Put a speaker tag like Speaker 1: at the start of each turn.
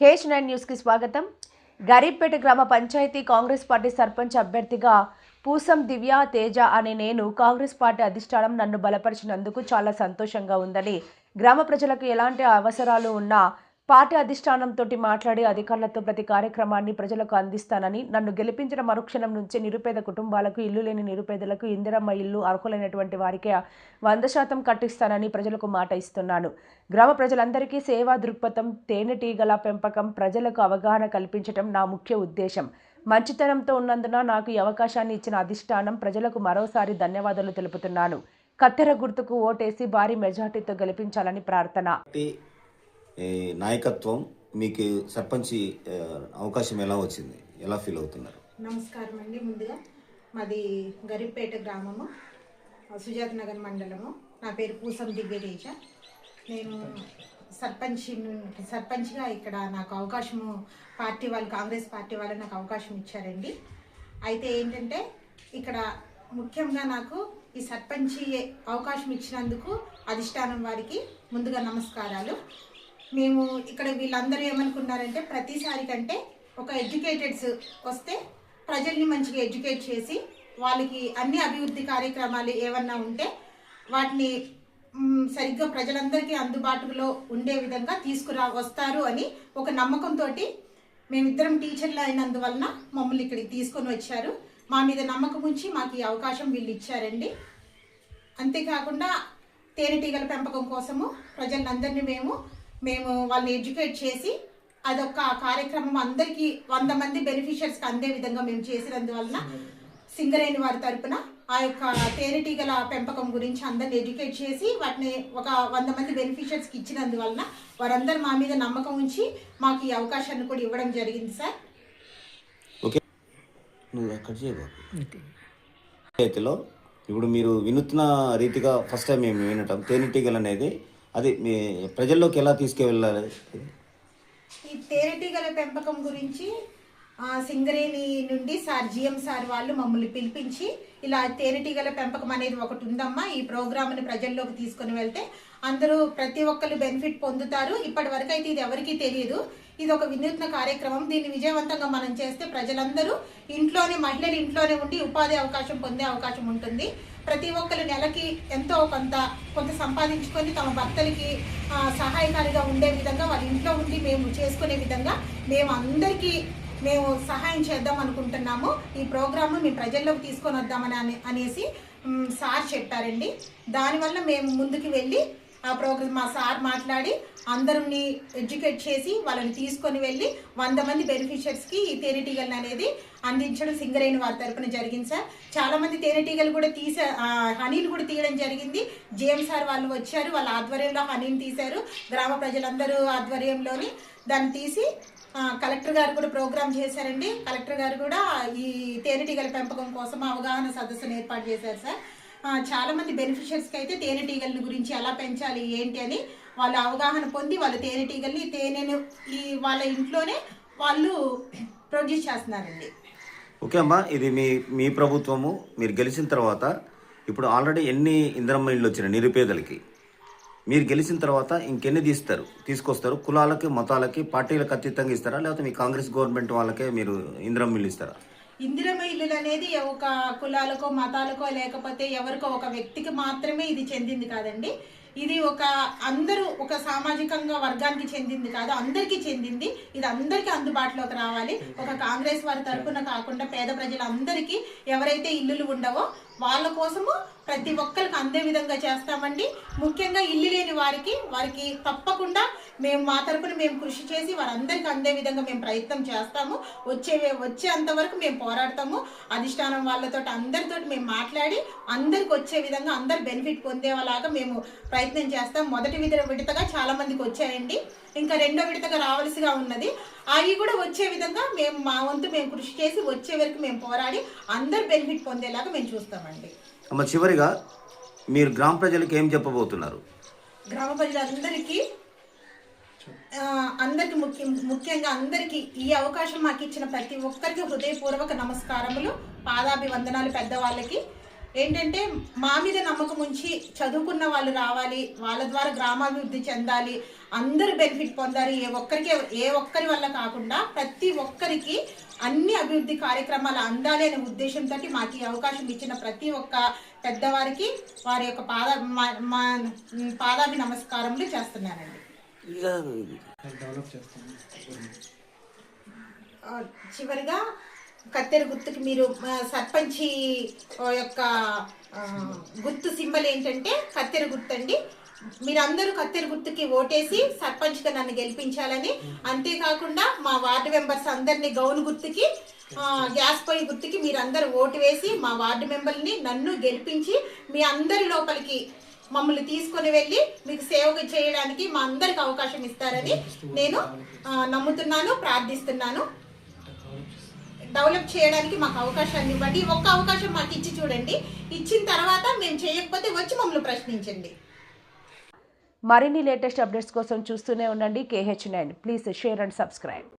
Speaker 1: Cash nine న్యూస్కి స్వాగతం. గరీబ్పేట గ్రామ పంచాయతీ కాంగ్రెస్ పార్టీ సర్పంచ్ అభ్యర్థిగా పూసం దివ్య తేజ అనే నేను కాంగ్రెస్ పార్టీ అధిష్టానం నన్ను బలపరిచినందుకు చాలా సంతోషంగా ఉందని గ్రామ ప్రజలకు ఎలాంటి అవసరాలు ఉన్నా పార్టీ అధిష్టానంతో మాట్లాడి అధికారులతో ప్రతి కార్యక్రమాన్ని ప్రజలకు అందిస్తానని నన్ను గెలిపించిన మరుక్షణం నుంచే నిరుపేద కుటుంబాలకు ఇల్లు లేని నిరుపేదలకు ఇందిరమ్మ ఇల్లు అర్హులైనటువంటి వారికి వంద శాతం కట్టిస్తానని ప్రజలకు మాట ఇస్తున్నాను. గ్రామ ప్రజలందరికీ సేవా దృక్పథం తేనెటీగల పెంపకం ప్రజలకు అవగాహన కల్పించడం నా ముఖ్య ఉద్దేశం. మంచితనంతో ఉన్నందున నాకు ఈ అవకాశాన్ని ఇచ్చిన అధిష్టానం ప్రజలకు మరోసారి ధన్యవాదాలు తెలుపుతున్నాను. కత్తెర గుర్తుకు ఓటేసి భారీ మెజార్టీతో గెలిపించాలని ప్రార్థన.
Speaker 2: నాయకత్వం మీకు సర్పంచి అవకాశం ఎలా వచ్చింది? ఎలా ఫీల్ అవుతున్నారు?
Speaker 3: నమస్కారం అండి. ముందుగా మాది గరిపేట గ్రామము సుజాత నగర్ మండలము. నా పేరు పూసం దివ్యతేజ. నేను సర్పంచ్ సర్పంచ్గా ఇక్కడ నాకు అవకాశము పార్టీ వాళ్ళు కాంగ్రెస్ పార్టీ వాళ్ళు నాకు అవకాశం ఇచ్చారండి. అయితే ఏంటంటే ఇక్కడ ముఖ్యంగా నాకు ఈ సర్పంచి అవకాశం ఇచ్చినందుకు అధిష్టానం వారికి ముందుగా నమస్కారాలు. మేము ఇక్కడ వీళ్ళందరూ ఏమనుకున్నారంటే ప్రతిసారి కంటే ఒక ఎడ్యుకేటెడ్స్ వస్తే ప్రజల్ని మంచిగా ఎడ్యుకేట్ చేసి వాళ్ళకి అన్ని అభివృద్ధి కార్యక్రమాలు ఏమన్నా ఉంటే వాటిని సరిగ్గా ప్రజలందరికీ అందుబాటులో ఉండే విధంగా తీసుకురా వస్తారు అని ఒక నమ్మకంతో మేమిద్దరం టీచర్లు అయినందువలన మమ్మల్ని ఇక్కడికి తీసుకొని వచ్చారు. మా మీద నమ్మకం ఉంచి మాకు ఈ అవకాశం వీళ్ళు ఇచ్చారండి. అంతేకాకుండా తేనెటీగల పెంపకం కోసము ప్రజలందరినీ మేము మేము వాళ్ళని ఎడ్యుకేట్ చేసి అదొక కార్యక్రమం అందరికీ వంద మంది బెనిఫిషియర్స్కి అందే విధంగా మేము చేసినందువలన సింగరేణి వారి తరపున ఆ యొక్క తేనెటీగల పెంపకం గురించి అందరిని ఎడ్యుకేట్ చేసి వాటిని ఒక వంద మంది బెనిఫిషియర్స్కి ఇచ్చినందువలన వారందరూ మా మీద నమ్మకం ఉంచి మాకు ఈ అవకాశాన్ని కూడా ఇవ్వడం జరిగింది సార్.
Speaker 2: పంచాయతీలో ఇప్పుడు మీరు వినూత్న రీతిగా ఫస్ట్ టైం మేము వినటం తేనెటీగలు అనేది అది మీ ప్రజల్లోకి ఎలా తీసుకువెళ్ళాలి
Speaker 3: ఈ తేనెటీగల పెంపకం గురించి సింగరేణి నుండి సార్ జిఎం సార్ వాళ్ళు మమ్మల్ని పిలిపించి ఇలా తేనెటీగల పెంపకం అనేది ఒకటి ఉందమ్మా ఈ ప్రోగ్రామ్ని ప్రజల్లోకి తీసుకొని వెళ్తే అందరూ ప్రతి ఒక్కరు బెనిఫిట్ పొందుతారు. ఇప్పటి వరకు అయితే ఇది ఎవరికీ తెలియదు. ఇది ఒక వినూత్న కార్యక్రమం. దీన్ని విజయవంతంగా మనం చేస్తే ప్రజలందరూ ఇంట్లోనే మహిళలు ఇంట్లోనే ఉండి ఉపాధి అవకాశం పొందే అవకాశం ఉంటుంది. ప్రతి ఒక్కరు నెలకి ఎంతో కొంత కొంత సంపాదించుకొని తమ భర్తలకి సహాయకారిగా ఉండే విధంగా వాళ్ళ ఇంట్లో ఉండి మేము చేసుకునే విధంగా మేము అందరికీ మేము సహాయం చేద్దాం అనుకుంటున్నాము. ఈ ప్రోగ్రామ్ మేము ప్రజల్లోకి తీసుకొని వద్దామని అనేసి సార్ చెప్పారండి. దానివల్ల మేము ముందుకు వెళ్ళి ఆ ప్రోగ్రామ్ మా సార్ మాట్లాడి అందరిని ఎడ్యుకేట్ చేసి వాళ్ళని తీసుకొని వెళ్ళి వంద మంది బెనిఫిషియర్స్కి ఈ తేనెటీగలను అనేది అందించడం సింగరేణి వారి తరపున జరిగింది సార్. చాలామంది తేనెటీగలు కూడా తీసే హనీలు కూడా తీయడం జరిగింది. జేఎం సార్ వాళ్ళు వచ్చారు వాళ్ళ ఆధ్వర్యంలో హనీని తీశారు. గ్రామ ప్రజలందరూ ఆధ్వర్యంలోని దాన్ని తీసి కలెక్టర్ గారు కూడా ప్రోగ్రామ్ చేశారండి. కలెక్టర్ గారు కూడా ఈ తేనెటీగల పెంపకం కోసం అవగాహన సదస్సును ఏర్పాటు చేశారు సార్. చాలామంది బెనిఫిషియర్స్కి అయితే తేనెటీగల గురించి ఎలా పెంచాలి ఏంటి అని వాళ్ళు అవగాహన పొంది వాళ్ళ తేనెటీగల్ని తేనెను ఈ వాళ్ళ ఇంట్లోనే వాళ్ళు ప్రొడ్యూస్ చేస్తున్నారండి.
Speaker 2: ఓకే అమ్మా ఇది మీ మీ ప్రభుత్వము మీరు గెలిచిన తర్వాత ఇప్పుడు ఆల్రెడీ ఎన్ని ఇందిరమ్మ ఇళ్ళు వచ్చినాయి నిరుపేదలకి? మీరు గెలిచిన తర్వాత ఇంకెన్ని తీస్తారు? తీసుకొస్తారు? కులాలకి మతాలకి పార్టీలకు అతీతంగా ఇస్తారా? లేకపోతే మీ కాంగ్రెస్ గవర్నమెంట్ వాళ్ళకే మీరు ఇందిరమ్మ ఇల్లు ఇస్తారా?
Speaker 3: ఇందిరమ ఇల్లులు అనేది ఒక కులాలకో మతాలకో లేకపోతే ఎవరికో ఒక వ్యక్తికి మాత్రమే ఇది చెందింది కాదండి. ఇది ఒక అందరూ ఒక సామాజికంగా వర్గానికి చెందింది కాదు అందరికీ చెందింది. ఇది అందరికీ అందుబాటులోకి రావాలి. ఒక కాంగ్రెస్ వారి తరఫున కాకుండా పేద ప్రజలందరికీ ఎవరైతే ఇల్లులు ఉండవో వాళ్ళ కోసము ప్రతి ఒక్కరికి అందే విధంగా చేస్తామండి. ముఖ్యంగా ఇల్లు లేని వారికి వారికి తప్పకుండా మేము మా తరపున మేము కృషి చేసి వారందరికీ అందే విధంగా మేము ప్రయత్నం చేస్తాము. వచ్చే వచ్చేంత వరకు మేము పోరాడతాము. అధిష్టానం వాళ్ళతో అందరితో మేము మాట్లాడి అందరికి వచ్చే విధంగా అందరు బెనిఫిట్ పొందేలాగా మేము ప్రయత్నం చేస్తాం. మొదటి విధ విడతగా చాలా మందికి వచ్చాయండి. ఇంకా రెండో విడతగా రావాల్సిగా ఉన్నది. అవి కూడా వచ్చే విధంగా మేము మా వంతు మేము కృషి చేసి వచ్చే వరకు మేము పోరాడి అందరు బెనిఫిట్ పొందేలాగా మేము చూస్తామండి.
Speaker 2: అమ్మ చివరిగా మీరు గ్రామ ప్రజలకు ఏం చెప్పబోతున్నారు?
Speaker 3: గ్రామ ప్రజలందరికీ అందరికి ముఖ్య ముఖ్యంగా అందరికీ ఈ అవకాశం మాకు ఇచ్చిన ప్రతి ఒక్కరికి హృదయపూర్వక నమస్కారములు పాదాభివందనాలు పెద్దవాళ్ళకి. ఏంటంటే మా మీద నమ్మకం ఉంచి చదువుకున్న వాళ్ళు రావాలి వాళ్ళ ద్వారా గ్రామాభివృద్ధి చెందాలి అందరూ బెనిఫిట్ పొందాలి ఏ ఒక్కరికి ఏ ఒక్కరి వల్ల కాకుండా ప్రతి ఒక్కరికి అన్ని అభివృద్ధి కార్యక్రమాలు అందాలి అనే ఉద్దేశంతో మాకు ఈ అవకాశం ఇచ్చిన ప్రతి ఒక్క పెద్దవారికి వారి యొక్క పాద మా- మా పాదాభి నమస్కారములు చేస్తున్నానండి ఆ, చివరిగా కత్తెర గుర్తుకి మీరు సర్పంచి యొక్క గుర్తు సింబల్ ఏంటంటే కత్తెర గుర్తు అండి మీరందరూ కత్తెర గుర్తుకి ఓటేసి సర్పంచ్గా నన్ను గెలిపించాలని. అంతేకాకుండా మా వార్డు మెంబర్స్ అందరినీ గౌన్ గుర్తుకి గ్యాస్ పొయ్యి గుర్తుకి మీరందరూ ఓటు వేసి మా వార్డు మెంబర్ని నన్ను గెలిపించి మీ అందరి లోపలికి మమ్మల్ని తీసుకొని వెళ్ళి మీకు సేవ చేయడానికి మా అందరికి అవకాశం ఇస్తారని నేను నమ్ముతున్నాను ప్రార్థిస్తున్నాను. డెవలప్ చేయడానికి మాకు అవకాశాన్ని ఇవ్వండి. ఒక్క అవకాశం మాకు ఇచ్చి చూడండి. ఇచ్చిన తర్వాత మేము చేయకపోతే వచ్చి మమ్మల్ని ప్రశ్నించండి.
Speaker 1: మరిన్ని లేటెస్ట్ అప్డేట్స్ కోసం చూస్తూనే ఉండండి. KH nine. Please share and subscribe.